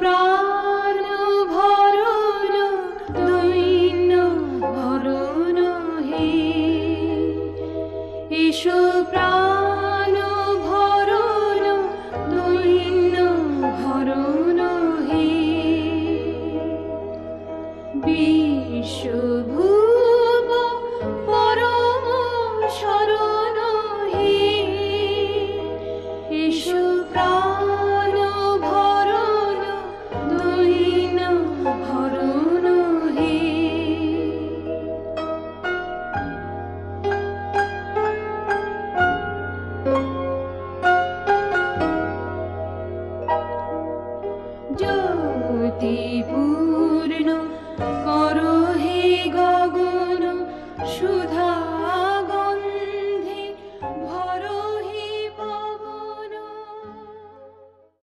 প্রাণ ভরণ দৈন্য ভরণ হে। এসো প্রাণ ভরণ দৈন্য ভরণ হে। বিশ্ব জ্যোতিপূর্ণ করো হে গগ